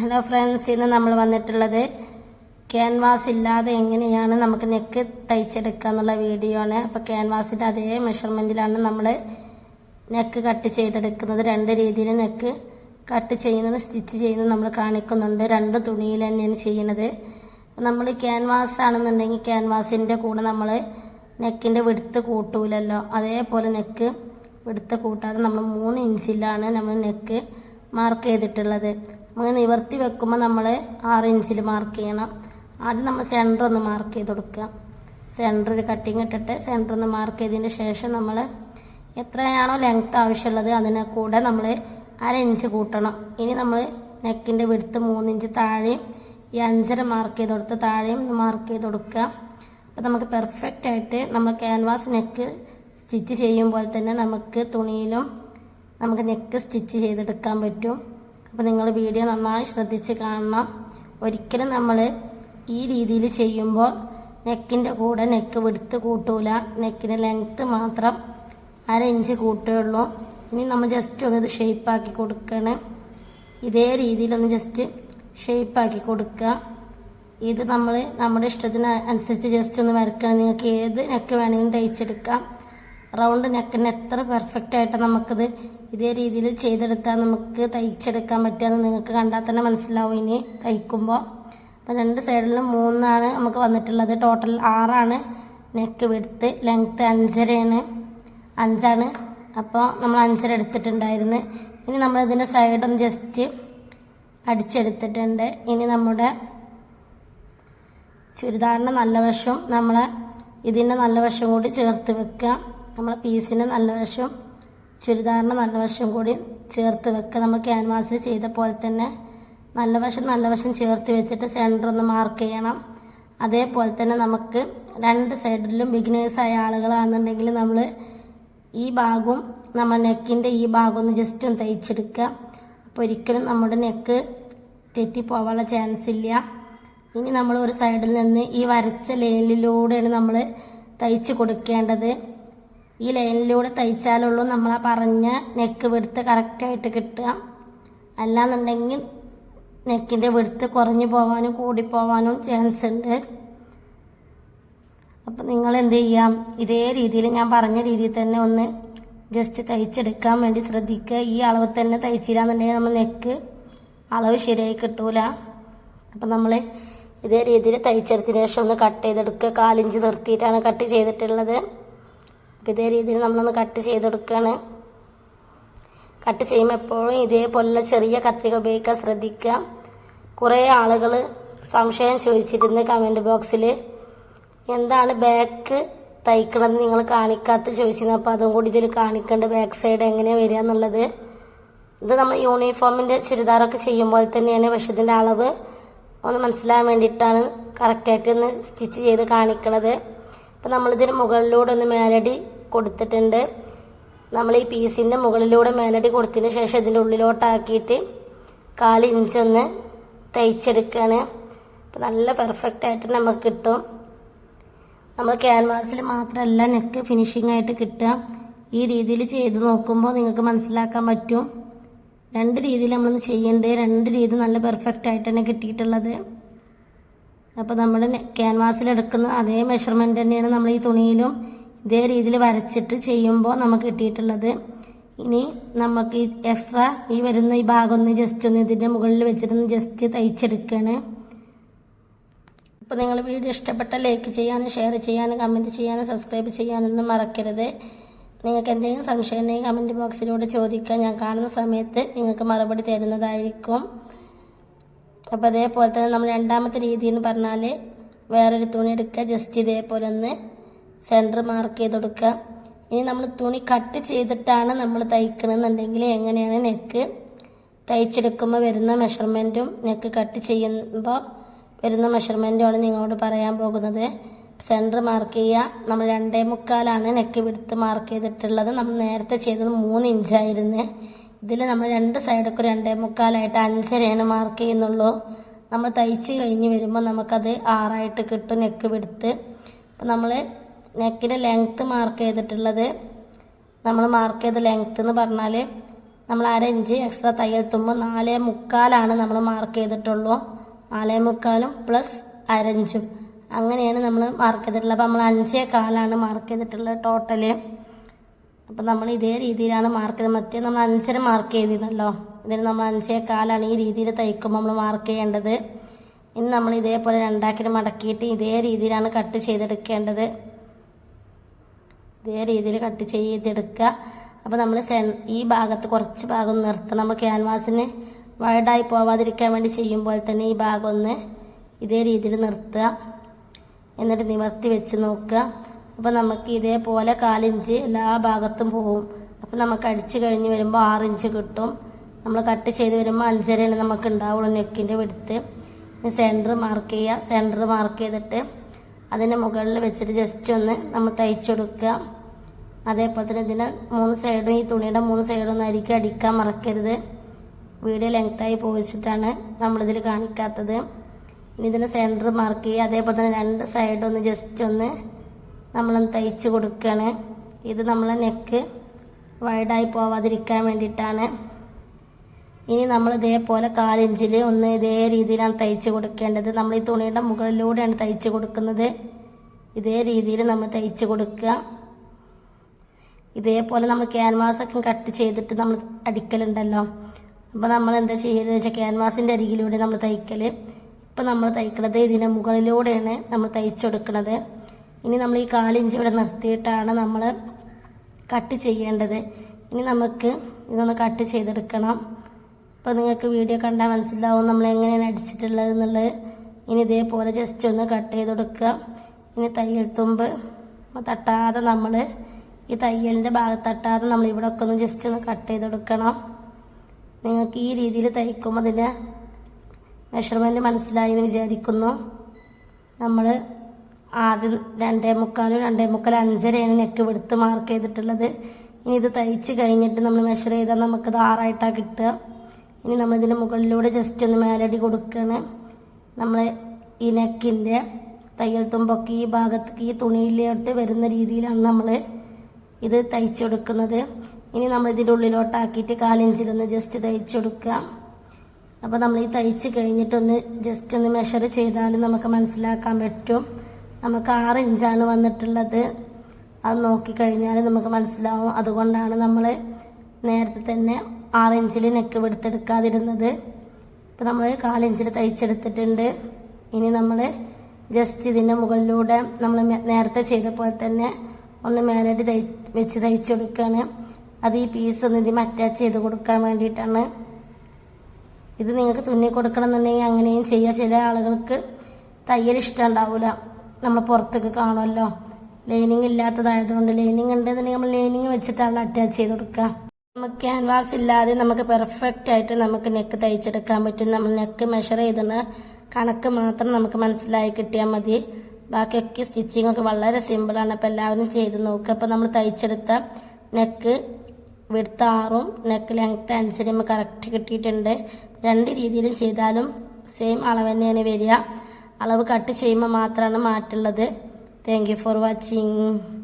Hello friends ഇന്ന് നമ്മൾ വന്നിട്ടുള്ളത് ക്യാൻവാസ് ഇല്ലാതെ എങ്ങനെയാണ് നമുക്ക് നെക്ക് തയ്ച്ചെടുക്കുക എന്നുള്ള വീഡിയോ ആണ്. അപ്പോൾ ക്യാൻവാസിന്റെ അതേ മെഷർമെന്റിലാണ് നമ്മൾ നെക്ക് കട്ട് ചെയ്തെടുക്കുന്നത്. രണ്ട് രീതിയിൽ നെക്ക് കട്ട് ചെയ്യുന്നത് സ്റ്റിച്ച് ചെയ്യുന്നത് നമ്മൾ കാണിക്കുന്നുണ്ട്. രണ്ട് തുണിയിൽ തന്നെയാണ് ചെയ്യുന്നത്. നമ്മൾ ക്യാൻവാസ് ആണെന്നുണ്ടെങ്കിൽ ക്യാൻവാസിന്റെ കൂടെ നമ്മൾ നെക്കിന്റെ വിടുത്ത് കൂട്ടൂലല്ലോ. അതേപോലെ നെക്ക് വിടുത്ത് കൂട്ടാതെ നമ്മൾ മൂന്ന് ഇഞ്ചിലാണ് നമ്മൾ നെക്ക് മാർക്ക് ചെയ്തിട്ടുള്ളത്. നമ്മൾ നിവർത്തി വെക്കുമ്പോൾ നമ്മൾ ആറ് ഇഞ്ചിൽ മാർക്ക് ചെയ്യണം. ആദ്യം നമ്മൾ സെന്റർ ഒന്ന് മാർക്ക് ചെയ്ത് കൊടുക്കുക. സെന്റർ ഒരു കട്ടിങ് ഇട്ടിട്ട് സെന്റർ ഒന്ന് മാർക്ക് ചെയ്തതിന് ശേഷം നമ്മൾ എത്രയാണോ ലെങ്ത് ആവശ്യമുള്ളത് അതിനെ കൂടെ നമ്മൾ അര ഇഞ്ച് കൂട്ടണം. ഇനി നമ്മൾ നെക്കിന്റെ വിടുത്ത് മൂന്നിഞ്ച് താഴെയും ഈ അഞ്ചര മാർക്ക് ചെയ്ത് കൊടുത്ത് താഴെയും മാർക്ക് ചെയ്ത് കൊടുക്കുക. അപ്പോൾ നമുക്ക് പെർഫെക്റ്റ് ആയിട്ട് നമ്മൾ ക്യാൻവാസ് നെക്ക് സ്റ്റിച്ച് ചെയ്യുമ്പോൾ തന്നെ നമുക്ക് തുണിയിലും നമുക്ക് നെക്ക് സ്റ്റിച്ച് ചെയ്തെടുക്കാൻ പറ്റും. അപ്പോൾ നിങ്ങൾ വീഡിയോ നന്നായി ശ്രദ്ധിച്ച് കാണണം. ഒരിക്കലും നമ്മൾ ഈ രീതിയിൽ ചെയ്യുമ്പോൾ നെക്കിന്റെ കൂടെ നെക്ക് വിടുത്ത് കൂട്ടൂല. നെക്കിന്റെ ലെങ്ത്ത് മാത്രം അര ഇഞ്ച് കൂട്ടുകയുള്ളൂ. ഇനി നമ്മൾ ജസ്റ്റ് ഒന്ന് ഇത് ഷേപ്പാക്കി കൊടുക്കണം. ഇതേ രീതിയിലൊന്ന് ജസ്റ്റ് ഷേപ്പാക്കി കൊടുക്കുക. ഇത് നമ്മൾ നമ്മുടെ ഇഷ്ടത്തിന് അനുസരിച്ച് ജസ്റ്റ് ഒന്ന് വരക്കണം നിങ്ങൾക്ക് ഏത് നെക്ക് വേണമെങ്കിലും തയ്ച്ചെടുക്കാം. റൗണ്ട് നെക്കിന് എത്ര പെർഫെക്റ്റ് ആയിട്ട് നമുക്കിത് ഇതേ രീതിയിൽ ചെയ്തെടുത്താൽ നമുക്ക് തയ്ച്ചെടുക്കാൻ പറ്റുകയെന്ന് നിങ്ങൾക്ക് കണ്ടാൽ തന്നെ മനസ്സിലാവും. ഇനി തയ്ക്കുമ്പോൾ അപ്പോൾ രണ്ട് സൈഡിലും മൂന്നാണ് നമുക്ക് വന്നിട്ടുള്ളത്. ടോട്ടൽ ആറാണ്. നെക്ക് വിടുത്ത് ലെങ്ത്ത് അഞ്ചരയാണ്. അഞ്ചാണ്. അപ്പോൾ നമ്മൾ അഞ്ചര എടുത്തിട്ടുണ്ടായിരുന്നു. ഇനി നമ്മൾ ഇതിന്റെ സൈഡൊന്ന് ജസ്റ്റ് അടിച്ചെടുത്തിട്ടുണ്ട്. ഇനി നമ്മുടെ ചുരിദാറിന്റെ നല്ല വശവും നമ്മൾ ഇതിന്റെ നല്ല വശം കൂടി ചേർത്ത് വെക്കുക നമ്മളെ പീസിന് നല്ല വശം ചുരിദാറിന് നല്ല വശം കൂടി ചേർത്ത് വെക്കുക. നമ്മൾ ക്യാൻവാസിൽ ചെയ്ത പോലെ തന്നെ നല്ല വശം നല്ല വശം ചേർത്ത് വെച്ചിട്ട് സെന്റർ ഒന്ന് മാർക്ക് ചെയ്യണം. അതേപോലെ തന്നെ നമുക്ക് രണ്ട് സൈഡിലും ബിഗിനേഴ്സായ ആളുകളാണെന്നുണ്ടെങ്കിൽ നമ്മൾ ഈ ഭാഗവും നമ്മൾ നെക്കിന്റെ ഈ ഭാഗം ഒന്ന് ജസ്റ്റ് ഒന്ന് തയ്ച്ചെടുക്കുക. അപ്പോൾ ഒരിക്കലും നമ്മുടെ നെക്ക് തെറ്റിപ്പോവാനുള്ള ചാൻസ് ഇല്ല. ഇനി നമ്മൾ ഒരു സൈഡിൽ നിന്ന് ഈ വരച്ച ലൈനിലൂടെയാണ് നമ്മൾ തയ്ച്ച് കൊടുക്കേണ്ടത്. ഈ ലൈനിലൂടെ തയ്ച്ചാലുള്ളൂ നമ്മൾ ആ പറഞ്ഞ നെക്ക് വെടുത്ത് കറക്റ്റായിട്ട് കിട്ടുക. അല്ലാന്നുണ്ടെങ്കിൽ നെക്കിന്റെ വെടുത്ത് കുറഞ്ഞു പോവാനും കൂടിപ്പോവാനും ചാൻസ് ഉണ്ട്. അപ്പം നിങ്ങൾ എന്ത് ചെയ്യാം? ഇതേ രീതിയിൽ ഞാൻ പറഞ്ഞ രീതിയിൽ തന്നെ ഒന്ന് ജസ്റ്റ് തയ്ച്ചെടുക്കാൻ വേണ്ടി ശ്രദ്ധിക്കുക. ഈ അളവ് തന്നെ തയ്ച്ചില്ലാന്നുണ്ടെങ്കിൽ നമ്മൾ നെക്ക് അളവ് ശരിയായി കിട്ടൂല. അപ്പം നമ്മൾ ഇതേ രീതിയിൽ തയ്ച്ചെടുത്തിന് ശേഷം ഒന്ന് കട്ട് ചെയ്തെടുക്കുക. കാലിഞ്ച് നിർത്തിയിട്ടാണ് കട്ട് ചെയ്തിട്ടുള്ളത്. അപ്പം ഇതേ രീതിയിൽ നമ്മളൊന്ന് കട്ട് ചെയ്തെടുക്കുകയാണ് കട്ട് ചെയ്യുമ്പോൾ എപ്പോഴും ഇതേപോലുള്ള ചെറിയ കത്രിക ഉപയോഗിക്കാൻ ശ്രദ്ധിക്കുക. കുറേ ആളുകൾ സംശയം ചോദിച്ചിരുന്നു കമന്റ് ബോക്സിൽ എന്താണ് ബാക്ക് തയ്ക്കണമെന്ന് നിങ്ങൾ കാണിക്കാത്ത ചോദിച്ചിരുന്നു. അപ്പോൾ അതും കൂടി ഇതിൽ കാണിക്കേണ്ട ബാക്ക് സൈഡ് എങ്ങനെയാണ് വരിക എന്നുള്ളത്. ഇത് നമ്മൾ യൂണിഫോമിന്റെ ചുരിദാറൊക്കെ ചെയ്യുമ്പോൾ തന്നെയാണ്. പക്ഷെ ഇതിന്റെ അളവ് ഒന്ന് മനസ്സിലാകാൻ വേണ്ടിയിട്ടാണ് കറക്റ്റായിട്ട് ഒന്ന് സ്റ്റിച്ച് ചെയ്ത് കാണിക്കണത്. അപ്പോൾ നമ്മളിതിന് മുകളിലൂടെ ഒന്ന് മേലടി കൊടുത്തിട്ടുണ്ട്. നമ്മൾ ഈ പീസിന്റെ മുകളിലൂടെ മേലടി കൊടുത്തതിന് ശേഷം ഇതിന്റെ ഉള്ളിലോട്ടാക്കിയിട്ട് കാൽ ഇഞ്ചൊന്ന് തയ്ച്ചെടുക്കുകയാണ് അപ്പോൾ നല്ല പെർഫെക്റ്റ് ആയിട്ട് നമുക്ക് കിട്ടും. നമ്മൾ ക്യാൻവാസിൽ മാത്രമല്ല നെക്ക് ഫിനിഷിംഗ് ആയിട്ട് കിട്ടുക. ഈ രീതിയിൽ ചെയ്ത് നോക്കുമ്പോൾ നിങ്ങൾക്ക് മനസ്സിലാക്കാൻ പറ്റും. രണ്ട് രീതിയിൽ നമ്മളൊന്ന് ചെയ്യേണ്ടത് രണ്ട് രീതി നല്ല പെർഫെക്റ്റ് ആയിട്ട് തന്നെ കിട്ടിയിട്ടുള്ളത്. അപ്പോൾ നമ്മൾ ക്യാൻവാസിൽ എടുക്കുന്ന അതേ മെഷർമെന്റ് തന്നെയാണ് നമ്മൾ ഈ തുണിയിലും ഇതേ രീതിയിൽ വരച്ചിട്ട് ചെയ്യുമ്പോൾ നമുക്ക് കിട്ടിയിട്ടുള്ളത്. ഇനി നമുക്ക് ഈ എക്സ്ട്രാ ഈ വരുന്ന ഈ ഭാഗം ഒന്ന് ജസ്റ്റ് ഒന്ന് ഇതിന്റെ മുകളിൽ വെച്ചിട്ടൊന്ന് ജസ്റ്റ് തയ്ച്ചെടുക്കുകയാണ് അപ്പോൾ നിങ്ങൾ വീഡിയോ ഇഷ്ടപ്പെട്ട ലൈക്ക് ചെയ്യാനും ഷെയർ ചെയ്യാനും കമന്റ് ചെയ്യാനും സബ്സ്ക്രൈബ് ചെയ്യാനൊന്നും മറക്കരുത്. നിങ്ങൾക്ക് എന്തെങ്കിലും സംശയം ഉണ്ടെങ്കിൽ കമന്റ് ബോക്സിലൂടെ ചോദിക്കാം ഞാൻ കാണുന്ന സമയത്ത് നിങ്ങൾക്ക് മറുപടി തരുന്നതായിരിക്കും. അപ്പോൾ അതേപോലെ തന്നെ നമ്മൾ രണ്ടാമത്തെ രീതി എന്ന് പറഞ്ഞാൽ വേറൊരു തുണി എടുക്കുക. ജസ്റ്റ് ഇതേപോലെ ഒന്ന് സെന്റർ മാർക്ക് ചെയ്ത് കൊടുക്കുക ഇനി നമ്മൾ തുണി കട്ട് ചെയ്തിട്ടാണ് നമ്മൾ തയ്ക്കണമെന്നുണ്ടെങ്കിൽ എങ്ങനെയാണ് നെക്ക് തയ്ച്ചെടുക്കുമ്പോൾ വരുന്ന മെഷർമെന്റും നെക്ക് കട്ട് ചെയ്യുമ്പോൾ വരുന്ന മെഷർമെന്റുമാണ് നിങ്ങളോട് പറയാൻ പോകുന്നത്. സെന്റർ മാർക്ക് ചെയ്യുക. നമ്മൾ രണ്ടേ മുക്കാലാണ് നെക്ക് വിടുത്ത് മാർക്ക് ചെയ്തിട്ടുള്ളത്. നമ്മൾ നേരത്തെ ചെയ്തത് മൂന്ന് ഇഞ്ചായിരുന്നു ഇതിൽ നമ്മൾ രണ്ട് സൈഡൊക്കെ രണ്ടേ മുക്കാലായിട്ട് അഞ്ചരയാണ് മാർക്ക് ചെയ്യുന്നുള്ളൂ. നമ്മൾ തയ്ച്ച് കഴിഞ്ഞ് വരുമ്പോൾ നമുക്കത് ആറായിട്ട് കിട്ടും നെക്ക് വിടുത്ത് അപ്പം നമ്മൾ നെക്കിന്റെ ലെങ്ത്ത് മാർക്ക് ചെയ്തിട്ടുള്ളത്. നമ്മൾ മാർക്ക് ചെയ്ത ലെങ്ത്ത് എന്ന് പറഞ്ഞാൽ നമ്മൾ അര ഇഞ്ച് എക്സ്ട്രാ തയ്യൽ തുമ്പോൾ നാലേ മുക്കാലാണ് നമ്മൾ മാർക്ക് ചെയ്തിട്ടുള്ളൂ. നാലേ മുക്കാലും പ്ലസ് അരഞ്ചും അങ്ങനെയാണ് നമ്മൾ മാർക്ക് ചെയ്തിട്ടുള്ളത്. അപ്പോൾ നമ്മൾ അഞ്ചേ കാലാണ് മാർക്ക് ചെയ്തിട്ടുള്ളത് ടോട്ടൽ അപ്പോൾ നമ്മൾ ഇതേ രീതിയിലാണ് മാർക്ക് ചെയ്ത് മറ്റേ നമ്മൾ അഞ്ചര മാർക്ക് ചെയ്തിരുന്നല്ലോ. ഇതിന് നമ്മൾ അഞ്ചേ കാലാണ് ഈ രീതിയിൽ തയ്ക്കുമ്പോൾ നമ്മൾ മാർക്ക് ചെയ്യേണ്ടത്. ഇനി നമ്മൾ ഇതേപോലെ രണ്ടാക്കിയിട്ട് മടക്കിയിട്ട് ഇതേ രീതിയിലാണ് കട്ട് ചെയ്തെടുക്കേണ്ടത്. ഇതേ രീതിയിൽ കട്ട് ചെയ്തെടുക്കുക. അപ്പോൾ നമ്മൾ സെൻ ഈ ഭാഗത്ത് കുറച്ച് ഭാഗം നിർത്തണം. നമ്മൾ ക്യാൻവാസിന് വൈഡായി പോവാതിരിക്കാൻ വേണ്ടി ചെയ്യുമ്പോൾ തന്നെ ഈ ഭാഗം ഒന്ന് ഇതേ രീതിയിൽ നിർത്തുക. എന്നിട്ട് നിവർത്തി വെച്ച് നോക്കുക. അപ്പോൾ നമുക്ക് ഇതേപോലെ കാലിഞ്ച് എല്ലാ ഭാഗത്തും പോവും. അപ്പോൾ നമുക്ക് അടിച്ച് കഴിഞ്ഞ് വരുമ്പോൾ ആറിഞ്ച് കിട്ടും. നമ്മൾ കട്ട് ചെയ്ത് വരുമ്പോൾ അഞ്ചരയാണ് നമുക്ക് ഉണ്ടാവുള്ളൂ നെക്കിന്റെ വെടുത്ത്. സെന്റർ മാർക്ക് ചെയ്യുക. സെന്റർ മാർക്ക് ചെയ്തിട്ട് അതിന് മുകളിൽ വെച്ചിട്ട് ജസ്റ്റ് ഒന്ന് നമ്മൾ തയ്ച്ചു കൊടുക്കുക അതേപോലെ തന്നെ ഇതിന് മൂന്ന് സൈഡും ഈ തുണിയുടെ മൂന്ന് സൈഡും അരിക്ക് അടിക്കാൻ മറക്കരുത്. വീഡിയോ ലെങ്ത്തായി പോയിച്ചിട്ടാണ് നമ്മളിതിൽ കാണിക്കാത്തത്. ഇനി ഇതിന് സെന്റർ മാർക്ക് ചെയ്യുക അതേപോലെ തന്നെ രണ്ട് സൈഡും ഒന്ന് ജസ്റ്റ് ഒന്ന് നമ്മളൊന്ന് തയ്ച്ച് കൊടുക്കുകയാണ് ഇത് നമ്മളെ നെക്ക് വൈഡായി പോവാതിരിക്കാൻ വേണ്ടിയിട്ടാണ്. ഇനി നമ്മൾ ഇതേപോലെ കാലിഞ്ചിൽ ഒന്ന് ഇതേ രീതിയിലാണ് തയ്ച്ച് കൊടുക്കേണ്ടത്. നമ്മൾ ഈ തുണിയുടെ മുകളിലൂടെയാണ് തയ്ച്ച് കൊടുക്കുന്നത്. ഇതേ രീതിയിൽ നമ്മൾ തയ്ച്ച് കൊടുക്കുക. ഇതേപോലെ നമ്മൾ ക്യാൻവാസൊക്കെ കട്ട് ചെയ്തിട്ട് നമ്മൾ അടിക്കലുണ്ടല്ലോ. അപ്പോൾ നമ്മൾ എന്താ ചെയ്യുന്നത് വെച്ചാൽ ക്യാൻവാസിന്റെ അരികിലൂടെ നമ്മൾ തയ്ക്കൽ ഇപ്പം നമ്മൾ തയ്ക്കണത് ഇതിന്റെ മുകളിലൂടെയാണ് നമ്മൾ തയ്ച്ചെടുക്കണത്. ഇനി നമ്മൾ ഈ കാലിഞ്ച് ഇവിടെ നിർത്തിയിട്ടാണ് നമ്മൾ കട്ട് ചെയ്യേണ്ടത്. ഇനി നമുക്ക് ഇതൊന്ന് കട്ട് ചെയ്തെടുക്കണം. അപ്പോൾ നിങ്ങൾക്ക് വീഡിയോ കണ്ടാൽ മനസ്സിലാവും നമ്മൾ എങ്ങനെയാണ് അടിച്ചിട്ടുള്ളത് എന്നുള്ളത്. ഇനി ഇതേപോലെ ജസ്റ്റ് ഒന്ന് കട്ട് ചെയ്ത് കൊടുക്കുക ഇനി തയ്യൽ തുമ്പ് തട്ടാതെ നമ്മൾ ഈ തയ്യലിന്റെ ഭാഗത്ത് തട്ടാതെ നമ്മൾ ഇവിടെ ഒക്കെ ഒന്ന് ജസ്റ്റ് ഒന്ന് കട്ട് ചെയ്തെടുക്കണം. നിങ്ങൾക്ക് ഈ രീതിയിൽ തയ്ക്കുമ്പോൾ അതിന്റെ മെഷർമെന്റ് മനസ്സിലായി എന്ന് വിചാരിക്കുന്നു. നമ്മൾ ആദ്യം രണ്ടേ മുക്കാലും രണ്ടേ മുക്കാൽ അഞ്ചരയാണ് നെക്ക് വെടുത്ത് മാർക്ക് ചെയ്തിട്ടുള്ളത്. ഇനി ഇത് തയ്ച്ച് കഴിഞ്ഞിട്ട് നമ്മൾ മെഷർ ചെയ്താൽ നമുക്ക് നമുക്കത് ആറായിട്ടാണ് കിട്ടുക. ഇനി നമ്മൾ ഇതിന്റെ മുകളിലൂടെ ജസ്റ്റ് ഒന്ന് മേലടി കൊടുക്കുകയാണ് നമ്മൾ ഈ നെക്കിന്റെ തയ്യൽ തുമ്പൊക്കെ ഈ ഭാഗത്തേക്ക് ഈ തുണിയിലോട്ട് വരുന്ന രീതിയിലാണ് നമ്മൾ ഇത് തയ്ച്ചെടുക്കുന്നത്. ഇനി നമ്മൾ ഇതിന്റെ ഉള്ളിലോട്ടാക്കിയിട്ട് കാലിഞ്ചിലൊന്ന് ജസ്റ്റ് തയ്ച്ചെടുക്കുക. അപ്പോൾ നമ്മൾ ഈ തയ്ച്ച് കഴിഞ്ഞിട്ടൊന്ന് ജസ്റ്റ് ഒന്ന് മെഷർ ചെയ്താൽ നമുക്ക് മനസ്സിലാക്കാൻ പറ്റും. നമുക്ക് ആറ് ഇഞ്ചാണ് വന്നിട്ടുള്ളത്. അത് നോക്കിക്കഴിഞ്ഞാൽ നമുക്ക് മനസ്സിലാവും. അതുകൊണ്ടാണ് നമ്മൾ നേരത്തെ തന്നെ ആറ് ഇഞ്ചിൽ നെക്ക് വെടുത്തെടുക്കാതിരുന്നത് ഇപ്പോൾ നമ്മൾ കാലിഞ്ചിൽ തയ്ച്ചെടുത്തിട്ടുണ്ട്. ഇനി നമ്മൾ ജസ്റ്റ് ഇതിന്റെ മുകളിലൂടെ നമ്മൾ നേരത്തെ ചെയ്ത പോലെ തന്നെ ഒന്ന് മേലോട്ട് തയ് വെച്ച് തയ്ച്ചു കൊടുക്കുകയാണ് അത് ഈ പീസ് ഒന്ന് ഇതിന് അറ്റാച്ച് ചെയ്ത് കൊടുക്കാൻ വേണ്ടിയിട്ടാണ്. ഇത് നിങ്ങൾക്ക് തുന്നി കൊടുക്കണം എന്നുണ്ടെങ്കിൽ അങ്ങനെയും ചെയ്യുക ചില ആളുകൾക്ക് തയ്യൽ ഇഷ്ടം ഉണ്ടാവില്ല നമ്മൾ പുറത്തേക്ക് കാണുമല്ലോ. ലൈനിങ് ഇല്ലാത്തതായതുകൊണ്ട് ലൈനിങ് ഉണ്ടെന്നുണ്ടെങ്കിൽ നമ്മൾ ലൈനിങ് വെച്ചിട്ടാണ് അറ്റാച്ച് ചെയ്ത് കൊടുക്കുക. നമുക്ക് ക്യാൻവാസ് ഇല്ലാതെ നമുക്ക് പെർഫെക്റ്റ് ആയിട്ട് നമുക്ക് നെക്ക് തയ്ച്ചെടുക്കാൻ പറ്റും. നമ്മൾ നെക്ക് മെഷർ ചെയ്തെന്ന് കണക്ക് മാത്രം നമുക്ക് മനസ്സിലായി കിട്ടിയാൽ മതി. ബാക്കിയൊക്കെ സ്റ്റിച്ചിങ് ഒക്കെ വളരെ സിമ്പിളാണ് അപ്പോൾ എല്ലാവരും ചെയ്ത് നോക്കുക അപ്പോൾ നമ്മൾ തയ്ച്ചെടുത്ത നെക്ക് വിടുത്ത ആറും നെക്ക് ലെങ്ത്ത് അനുസരിച്ച് കറക്റ്റ് കിട്ടിയിട്ടുണ്ട്. രണ്ട് രീതിയിലും ചെയ്താലും സെയിം അളവ് തന്നെയാണ് വരിക. അളവ് കട്ട് ചെയ്യുമ്പോൾ മാത്രമാണ് മാറ്റുള്ളത് താങ്ക് ഫോർ വാച്ചിങ്